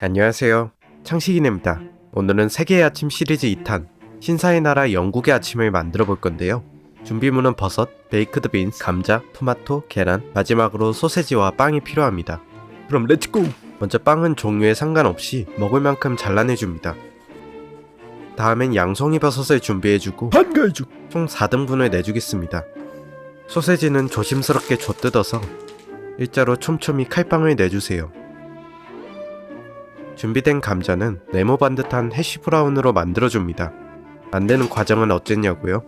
안녕하세요. 창식이네입니다. 오늘은 세계의 아침 시리즈 2탄 신사의 나라 영국의 아침을 만들어 볼 건데요. 준비물은 버섯, 베이크드 빈스, 감자, 토마토, 계란, 마지막으로 소세지와 빵이 필요합니다. 그럼 렛츠고! 먼저 빵은 종류에 상관없이 먹을 만큼 잘라내줍니다. 다음엔 양송이 버섯을 준비해주고 반가해주고 총 4등분을 내주겠습니다. 소세지는 조심스럽게 좆뜯어서 일자로 촘촘히 칼빵을 내주세요. 준비된 감자는 네모 반듯한 해시 브라운으로 만들어줍니다. 만드는 과정은 어쨌냐고요?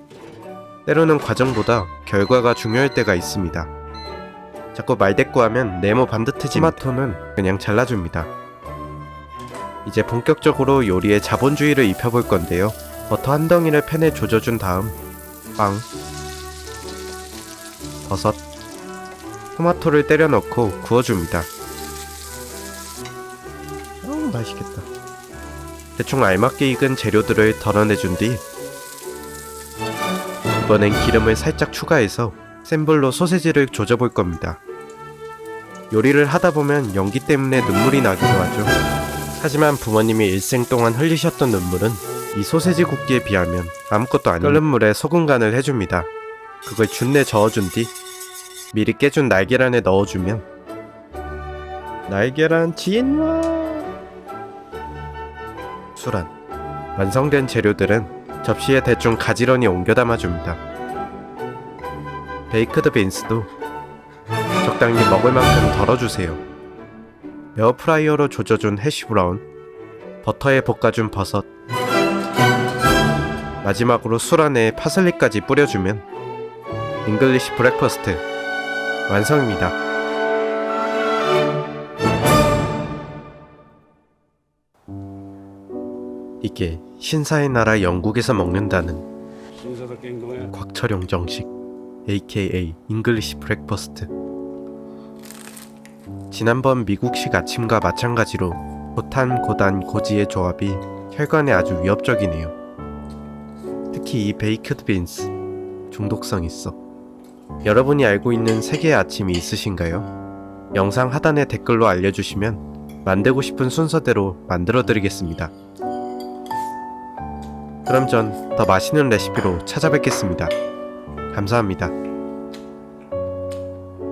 때로는 과정보다 결과가 중요할 때가 있습니다. 자꾸 말대꾸하면 네모 반듯해진 토마토는 그냥 잘라줍니다. 이제 본격적으로 요리에 자본주의를 입혀볼 건데요. 버터 한 덩이를 팬에 조져준 다음 빵, 버섯, 토마토를 때려 넣고 구워줍니다. 어, 맛있겠다. 대충 알맞게 익은 재료들을 덜어내준 뒤 이번엔 기름을 살짝 추가해서 센 불로 소세지를 조져볼 겁니다. 요리를 하다 보면 연기 때문에 눈물이 나기도 하죠. 하지만 부모님이 일생 동안 흘리셨던 눈물은 이 소세지 굽기에 비하면 아무것도 아닌 끓는 물에 소금 간을 해줍니다. 그걸 준내 저어준 뒤 미리 깨준 날계란에 넣어주면 날계란 진화 수란 완성된 재료들은 접시에 대충 가지런히 옮겨 담아줍니다. 베이크드 빈스도 적당히 먹을 만큼 덜어주세요. 에어프라이어로 조져준 해시 브라운, 버터에 볶아준 버섯, 마지막으로 술 안에 파슬리까지 뿌려주면 잉글리시 브렉퍼스트 완성입니다. 이게 신사의 나라 영국에서 먹는다는. 곽철용 정식 AKA 잉글리시 브렉퍼스트 지난번 미국식 아침과 마찬가지로 고탄 고단 고지의 조합이 혈관에 아주 위협적이네요 특히 이 베이크드 빈스 중독성 있어 여러분이 알고 있는 세계의 아침이 있으신가요? 영상 하단에 댓글로 알려주시면 만들고 싶은 순서대로 만들어 드리겠습니다 그럼 전 더 맛있는 레시피로 찾아뵙겠습니다. 감사합니다.